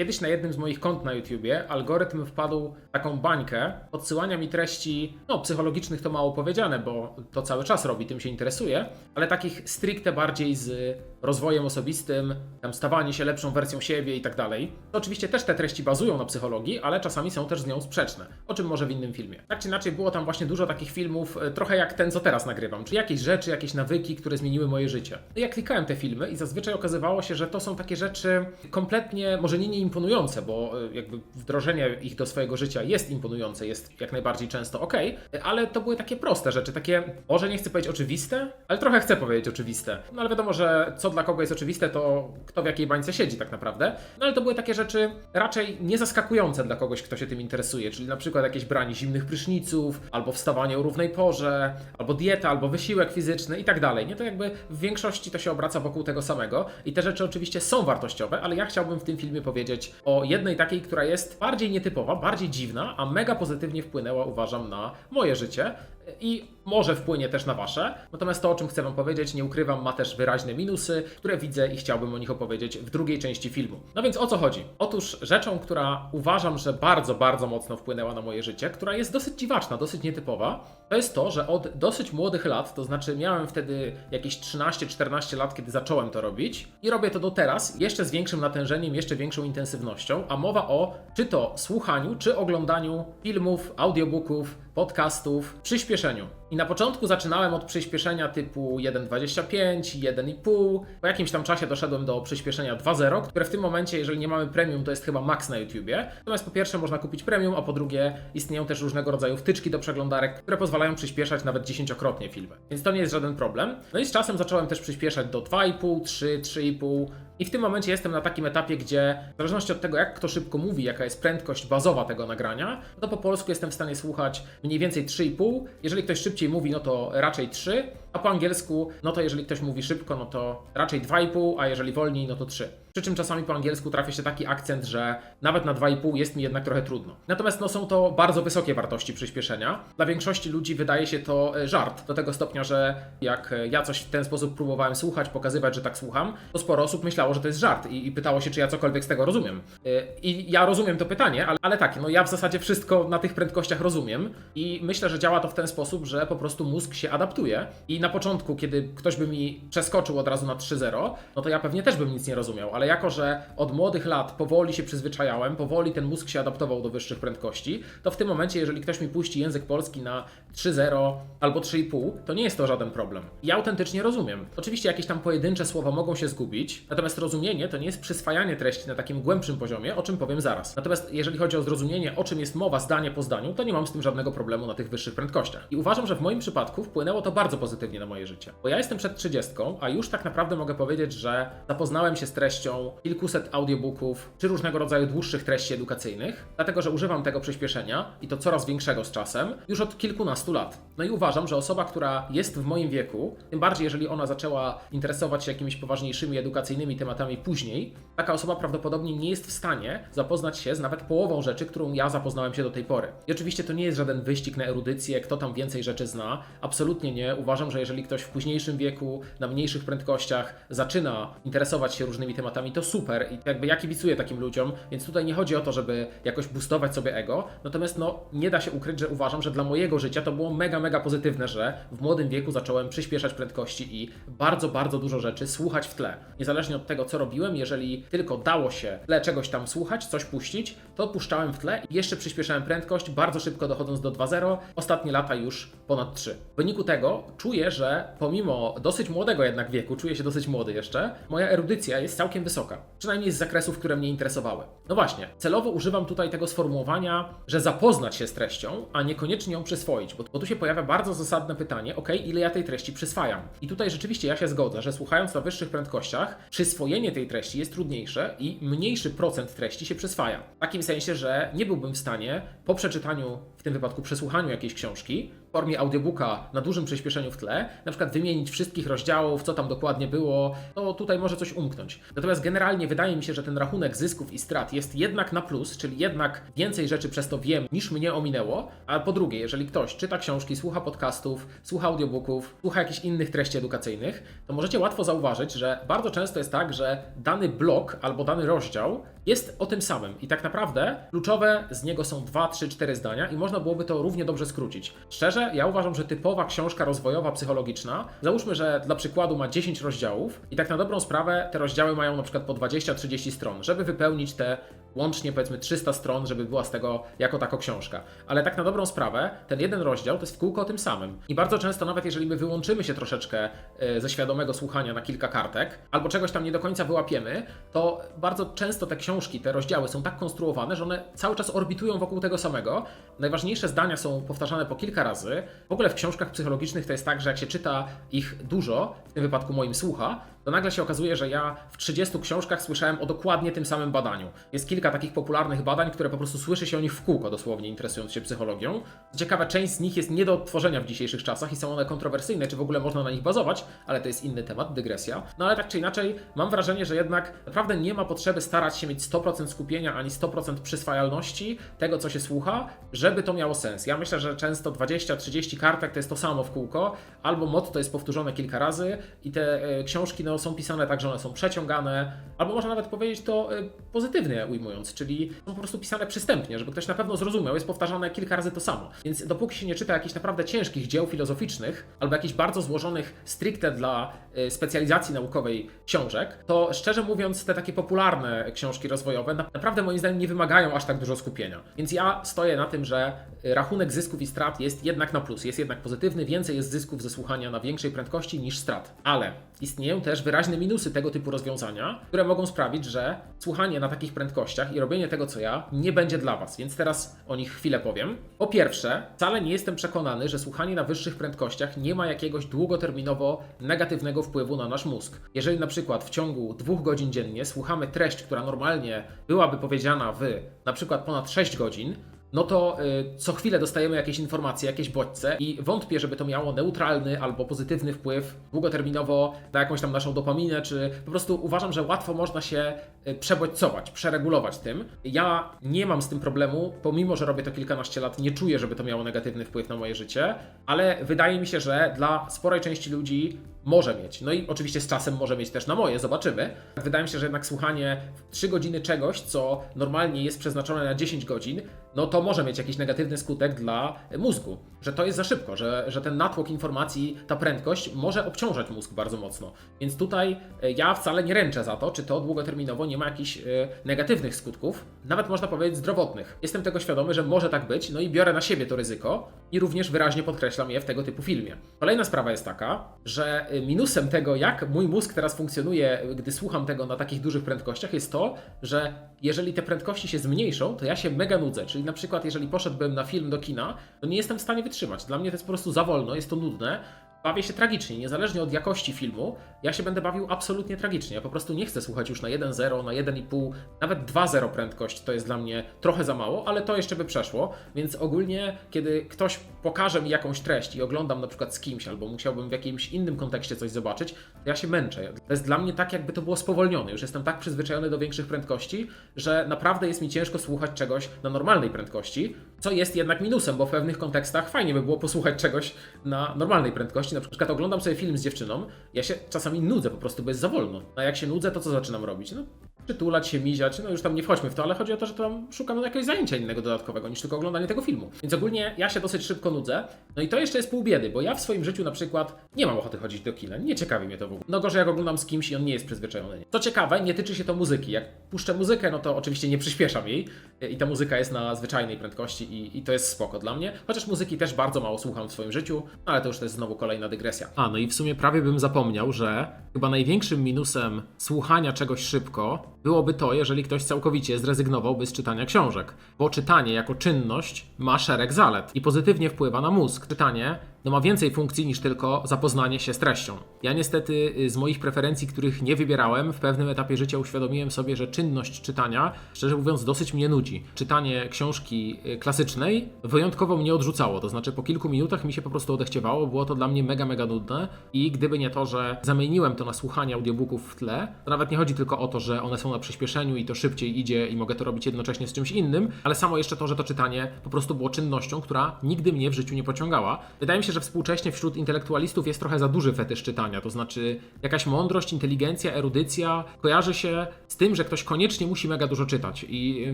Kiedyś na jednym z moich kont na YouTubie algorytm wpadł w taką bańkę. Odsyłania mi treści, no psychologicznych to mało powiedziane, bo to cały czas robi, tym się interesuje, ale takich stricte bardziej z rozwojem osobistym, tam stawanie się lepszą wersją siebie i tak dalej. To oczywiście też te treści bazują na psychologii, ale czasami są też z nią sprzeczne, o czym może w innym filmie. Tak czy inaczej było tam właśnie dużo takich filmów, e, trochę jak ten, co teraz nagrywam, czyli jakieś rzeczy, jakieś nawyki, które zmieniły moje życie. Ja klikałem te filmy i zazwyczaj okazywało się, że to są takie rzeczy kompletnie, może nie imponujące, bo e, jakby wdrożenie ich do swojego życia jest imponujące, jest jak najbardziej często ok, ale to były takie proste rzeczy, takie, może nie chcę powiedzieć oczywiste, ale trochę chcę powiedzieć oczywiste. No ale wiadomo, że co dla kogo jest oczywiste, to kto w jakiej bańce siedzi tak naprawdę. No ale to były takie rzeczy raczej nie zaskakujące dla kogoś, kto się tym interesuje, czyli na przykład jakieś branie zimnych pryszniców, albo wstawanie o równej porze, albo dieta, albo wysiłek fizyczny i tak dalej. Nie to jakby w większości to się obraca wokół tego samego i te rzeczy oczywiście są wartościowe, ale ja chciałbym w tym filmie powiedzieć o jednej takiej, która jest bardziej nietypowa, bardziej dziwna, a mega pozytywnie wpłynęła, uważam, na moje życie i może wpłynie też na wasze. Natomiast to, o czym chcę wam powiedzieć, nie ukrywam, ma też wyraźne minusy, które widzę i chciałbym o nich opowiedzieć w drugiej części filmu. No więc o co chodzi? Otóż rzeczą, która uważam, że bardzo, bardzo mocno wpłynęła na moje życie, która jest dosyć dziwaczna, dosyć nietypowa, to jest to, że od dosyć młodych lat, to znaczy miałem wtedy jakieś 13-14 lat, kiedy zacząłem to robić i robię to do teraz, jeszcze z większym natężeniem, jeszcze większą intensywnością, a mowa o czy to słuchaniu, czy oglądaniu filmów, audiobooków, podcastów, przyspieszeniu. I na początku zaczynałem od przyspieszenia typu 1.25, 1.5. Po jakimś tam czasie doszedłem do przyspieszenia 2.0, które w tym momencie, jeżeli nie mamy premium, to jest chyba max na YouTubie. Natomiast po pierwsze można kupić premium, a po drugie istnieją też różnego rodzaju wtyczki do przeglądarek, które pozwalają przyspieszać nawet dziesięciokrotnie filmy. Więc to nie jest żaden problem. No i z czasem zacząłem też przyspieszać do 2,5, 3, 3,5. I w tym momencie jestem na takim etapie, gdzie w zależności od tego, jak kto szybko mówi, jaka jest prędkość bazowa tego nagrania, no to po polsku jestem w stanie słuchać mniej więcej 3,5. Jeżeli ktoś szybciej mówi, no to raczej 3, a po angielsku, no to jeżeli ktoś mówi szybko, no to raczej 2,5, a jeżeli wolniej, no to 3. Przy czym czasami po angielsku trafia się taki akcent, że nawet na 2,5 jest mi jednak trochę trudno. Natomiast no, są to bardzo wysokie wartości przyspieszenia. Dla większości ludzi wydaje się to e, żart, do tego stopnia, że jak e, ja coś w ten sposób próbowałem słuchać, pokazywać, że tak słucham, to sporo osób myślało, że to jest żart i, i pytało się, czy ja cokolwiek z tego rozumiem. E, I ja rozumiem to pytanie, ale, ale tak, no ja w zasadzie wszystko na tych prędkościach rozumiem i myślę, że działa to w ten sposób, że po prostu mózg się adaptuje i na początku, kiedy ktoś by mi przeskoczył od razu na 3.0, no to ja pewnie też bym nic nie rozumiał, ale jako, że od młodych lat powoli się przyzwyczajałem, powoli ten mózg się adaptował do wyższych prędkości, to w tym momencie, jeżeli ktoś mi puści język polski na 3.0 albo 3.5, to nie jest to żaden problem. Ja autentycznie rozumiem. Oczywiście jakieś tam pojedyncze słowa mogą się zgubić, natomiast rozumienie to nie jest przyswajanie treści na takim głębszym poziomie, o czym powiem zaraz. Natomiast jeżeli chodzi o zrozumienie, o czym jest mowa zdanie po zdaniu, to nie mam z tym żadnego problemu na tych wyższych prędkościach. I uważam, że w moim przypadku wpłynęło to bardzo pozytywnie na moje życie. Bo ja jestem przed 30, a już tak naprawdę mogę powiedzieć, że zapoznałem się z treścią kilkuset audiobooków czy różnego rodzaju dłuższych treści edukacyjnych, dlatego że używam tego przyspieszenia i to coraz większego z czasem już od kilkunastu lat. No i uważam, że osoba, która jest w moim wieku, tym bardziej jeżeli ona zaczęła interesować się jakimiś poważniejszymi edukacyjnymi tematami później, taka osoba prawdopodobnie nie jest w stanie zapoznać się z nawet połową rzeczy, którą ja zapoznałem się do tej pory. I oczywiście to nie jest żaden wyścig na erudycję, kto tam więcej rzeczy zna. Absolutnie nie. Uważam, że jeżeli ktoś w późniejszym wieku, na mniejszych prędkościach zaczyna interesować się różnymi tematami, to super i jakby ja kibicuję takim ludziom, więc tutaj nie chodzi o to, żeby jakoś boostować sobie ego, natomiast no nie da się ukryć, że uważam, że dla mojego życia to było mega, mega pozytywne, że w młodym wieku zacząłem przyspieszać prędkości i bardzo, bardzo dużo rzeczy słuchać w tle. Niezależnie od tego, co robiłem, jeżeli tylko dało się tle czegoś tam słuchać, coś puścić, to puszczałem w tle i jeszcze przyspieszałem prędkość, bardzo szybko dochodząc do 2.0, ostatnie lata już ponad 3. W wyniku tego czuję, że pomimo dosyć młodego jednak wieku, czuję się dosyć młody jeszcze, moja erudycja jest całkiem wysoka. Przynajmniej z zakresów, które mnie interesowały. No właśnie, celowo używam tutaj tego sformułowania, że zapoznać się z treścią, a niekoniecznie ją przyswoić, bo, bo tu się pojawia bardzo zasadne pytanie, ok, ile ja tej treści przyswajam. I tutaj rzeczywiście ja się zgodzę, że słuchając na wyższych prędkościach, przyswojenie tej treści jest trudniejsze i mniejszy procent treści się przyswaja. W takim sensie, że nie byłbym w stanie po przeczytaniu, w tym wypadku przesłuchaniu jakiejś książki, w formie audiobooka na dużym przyspieszeniu w tle, na przykład wymienić wszystkich rozdziałów, co tam dokładnie było, to tutaj może coś umknąć. Natomiast generalnie wydaje mi się, że ten rachunek zysków i strat jest jednak na plus, czyli jednak więcej rzeczy przez to wiem niż mnie ominęło, a po drugie, jeżeli ktoś czyta książki, słucha podcastów, słucha audiobooków, słucha jakichś innych treści edukacyjnych, to możecie łatwo zauważyć, że bardzo często jest tak, że dany blok albo dany rozdział jest o tym samym i tak naprawdę kluczowe z niego są 2, 3, 4 zdania i można byłoby to równie dobrze skrócić. Szczerze, ja uważam, że typowa książka rozwojowa, psychologiczna, załóżmy, że dla przykładu ma 10 rozdziałów i tak na dobrą sprawę te rozdziały mają na przykład po 20-30 stron, żeby wypełnić te łącznie powiedzmy 300 stron, żeby była z tego jako tako książka. Ale tak na dobrą sprawę, ten jeden rozdział to jest w kółko o tym samym. I bardzo często, nawet jeżeli my wyłączymy się troszeczkę e, ze świadomego słuchania na kilka kartek, albo czegoś tam nie do końca wyłapiemy, to bardzo często te książki, te rozdziały są tak konstruowane, że one cały czas orbitują wokół tego samego. Najważniejsze zdania są powtarzane po kilka razy. W ogóle w książkach psychologicznych to jest tak, że jak się czyta ich dużo, w tym wypadku moim słucha, to nagle się okazuje, że ja w 30 książkach słyszałem o dokładnie tym samym badaniu. Jest kilka takich popularnych badań, które po prostu słyszy się o nich w kółko, dosłownie interesując się psychologią. Ciekawe, część z nich jest nie do odtworzenia w dzisiejszych czasach i są one kontrowersyjne, czy w ogóle można na nich bazować, ale to jest inny temat, dygresja. No ale tak czy inaczej, mam wrażenie, że jednak naprawdę nie ma potrzeby starać się mieć 100% skupienia ani 100% przyswajalności tego, co się słucha, żeby to miało sens. Ja myślę, że często 20-30 kartek to jest to samo w kółko, albo motto jest powtórzone kilka razy i te e, książki no, są pisane tak, że one są przeciągane, albo można nawet powiedzieć to e, pozytywnie ujmując, czyli są po prostu pisane przystępnie, żeby ktoś na pewno zrozumiał, jest powtarzane kilka razy to samo. Więc dopóki się nie czyta jakichś naprawdę ciężkich dzieł filozoficznych, albo jakichś bardzo złożonych stricte dla e, specjalizacji naukowej książek, to szczerze mówiąc te takie popularne książki rozwojowe na- naprawdę moim zdaniem nie wymagają aż tak dużo skupienia. Więc ja stoję na tym, że e, rachunek zysków i strat jest jednak na plus, jest jednak pozytywny, więcej jest zysków ze słuchania na większej prędkości niż strat. Ale istnieją też wyraźne minusy tego typu rozwiązania, które mogą sprawić, że słuchanie na takich prędkościach i robienie tego, co ja, nie będzie dla Was. Więc teraz o nich chwilę powiem. Po pierwsze, wcale nie jestem przekonany, że słuchanie na wyższych prędkościach nie ma jakiegoś długoterminowo negatywnego wpływu na nasz mózg. Jeżeli na przykład w ciągu dwóch godzin dziennie słuchamy treść, która normalnie byłaby powiedziana w na przykład ponad 6 godzin, no to y, co chwilę dostajemy jakieś informacje, jakieś bodźce i wątpię, żeby to miało neutralny albo pozytywny wpływ długoterminowo na jakąś tam naszą dopaminę, czy po prostu uważam, że łatwo można się y, przebodźcować, przeregulować tym. Ja nie mam z tym problemu, pomimo, że robię to kilkanaście lat, nie czuję, żeby to miało negatywny wpływ na moje życie, ale wydaje mi się, że dla sporej części ludzi może mieć. No i oczywiście z czasem może mieć też na moje, zobaczymy. Wydaje mi się, że jednak słuchanie w 3 godziny czegoś, co normalnie jest przeznaczone na 10 godzin, no to może mieć jakiś negatywny skutek dla mózgu, że to jest za szybko, że, że ten natłok informacji, ta prędkość może obciążać mózg bardzo mocno. Więc tutaj e, ja wcale nie ręczę za to, czy to długoterminowo nie ma jakichś e, negatywnych skutków, nawet można powiedzieć zdrowotnych. Jestem tego świadomy, że może tak być, no i biorę na siebie to ryzyko i również wyraźnie podkreślam je w tego typu filmie. Kolejna sprawa jest taka, że e, minusem tego, jak mój mózg teraz funkcjonuje, gdy słucham tego na takich dużych prędkościach, jest to, że jeżeli te prędkości się zmniejszą, to ja się mega nudzę. Czyli na przykład, jeżeli poszedłbym na film do kina, to nie jestem w stanie wytrzymać. Dla mnie to jest po prostu za wolno, jest to nudne. Bawię się tragicznie, niezależnie od jakości filmu, ja się będę bawił absolutnie tragicznie. Ja po prostu nie chcę słuchać już na 1.0, na 1.5, nawet 2.0 prędkość to jest dla mnie trochę za mało, ale to jeszcze by przeszło. Więc ogólnie, kiedy ktoś pokaże mi jakąś treść i oglądam na przykład z kimś, albo musiałbym w jakimś innym kontekście coś zobaczyć, to ja się męczę. To jest dla mnie tak, jakby to było spowolnione. Już jestem tak przyzwyczajony do większych prędkości, że naprawdę jest mi ciężko słuchać czegoś na normalnej prędkości, co jest jednak minusem, bo w pewnych kontekstach fajnie by było posłuchać czegoś na normalnej prędkości. Na przykład oglądam sobie film z dziewczyną, ja się czasami nudzę po prostu, bo jest za wolno. A jak się nudzę, to co zaczynam robić? No, przytulać się, miziać, no już tam nie wchodźmy w to, ale chodzi o to, że tam szukam jakiegoś zajęcia innego dodatkowego niż tylko oglądanie tego filmu. Więc ogólnie ja się dosyć szybko nudzę. No i to jeszcze jest pół biedy, bo ja w swoim życiu na przykład nie mam ochoty chodzić do kina, nie ciekawi mnie to w ogóle. No gorzej jak oglądam z kimś i on nie jest przyzwyczajony. Co ciekawe, nie tyczy się to muzyki. Jak puszczę muzykę, no to oczywiście nie przyspieszam jej i ta muzyka jest na zwyczajnej prędkości i, i to jest spoko dla mnie. Chociaż muzyki też bardzo mało słucham w swoim życiu, no ale to już to jest znowu kolejna dygresja. A, no i w sumie prawie bym zapomniał, że chyba największym minusem słuchania czegoś szybko byłoby to, jeżeli ktoś całkowicie zrezygnowałby z czytania książek. Bo czytanie jako czynność ma szereg zalet i pozytywnie wpływa na mózg. Czytanie no ma więcej funkcji niż tylko zapoznanie się z treścią. Ja niestety y, z moich preferencji, których nie wybierałem, w pewnym etapie życia uświadomiłem sobie, że czynność czytania, szczerze mówiąc, dosyć mnie nudzi. Czytanie książki y, klasycznej wyjątkowo mnie odrzucało, to znaczy po kilku minutach mi się po prostu odechciewało, było to dla mnie mega, mega nudne i gdyby nie to, że zamieniłem to na słuchanie audiobooków w tle, to nawet nie chodzi tylko o to, że one są na przyspieszeniu i to szybciej idzie i mogę to robić jednocześnie z czymś innym, ale samo jeszcze to, że to czytanie po prostu było czynnością, która nigdy mnie w życiu nie pociągała. Wydaje mi się, się, że współcześnie wśród intelektualistów jest trochę za duży fetysz czytania. To znaczy, jakaś mądrość, inteligencja, erudycja kojarzy się z tym, że ktoś koniecznie musi mega dużo czytać. I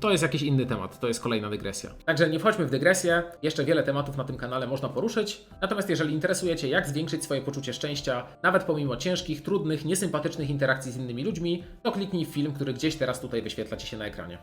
to jest jakiś inny temat, to jest kolejna dygresja. Także nie wchodźmy w dygresję. Jeszcze wiele tematów na tym kanale można poruszyć. Natomiast jeżeli interesuje Cię, jak zwiększyć swoje poczucie szczęścia, nawet pomimo ciężkich, trudnych, niesympatycznych interakcji z innymi ludźmi, to kliknij w film, który gdzieś teraz tutaj wyświetla Ci się na ekranie.